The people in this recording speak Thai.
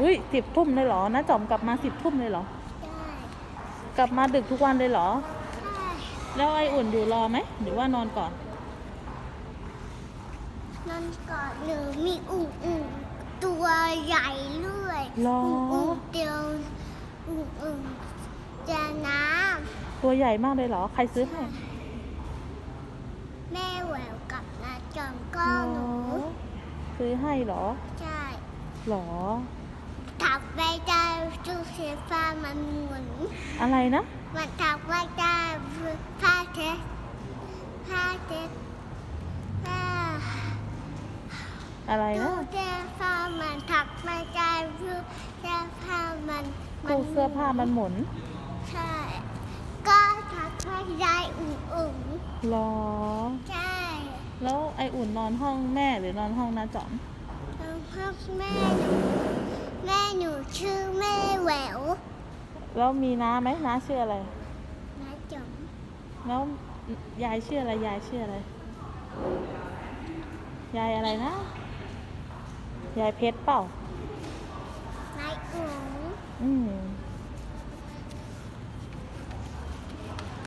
อุ้ยสิบทุ่มเลยเหรอน้าจอมกลับมาสิบทุ่มเลยเหรอได้กลับมาดึกทุกวันเลยเหรอได้แล้วไออุ่นอยู่รอไหม หรือว่านอนก่อนนั่นก่อนหนูมีอุ่งอุ่งตัวใหญ่ด้วยรอ อุ่งอุ่งเดียวอุ่งอุ่งจะน้ตัวใหญ่มากเลยเหรอ ใครซื้อให้ำแม่แหววกับนาจอมก็เหรหนูอซื้อให้เหรอ ใช่เหรอถัก ไปได้จูเซฟ้ามันหมุน อะไรนะ มันถักไปได้ผ้าเช็ดผ้าเช็ดผ้าอะไรตู้นะเสื้อผ้ามันถักไปได้ตู้เสื้อผ้ามันมัตู้เสื้อผ้ามันหมุน ใช่ ก็ถักไปได้อุ่งอุ่งเหรอ ๆใช่แล้วไออุ่นนอนห้องแม่หรือนอนห้องน้าจอม แล้วพ่อแม่หนูแม่หนู ชื่อแม่แหววแล้วมีน้าไหมน้าชื่ออะไรนะจ๋อมแล้วยายชื่ออะไรยายชื่ออะไร ยายอะไรนะ ยายเพชรเปล่า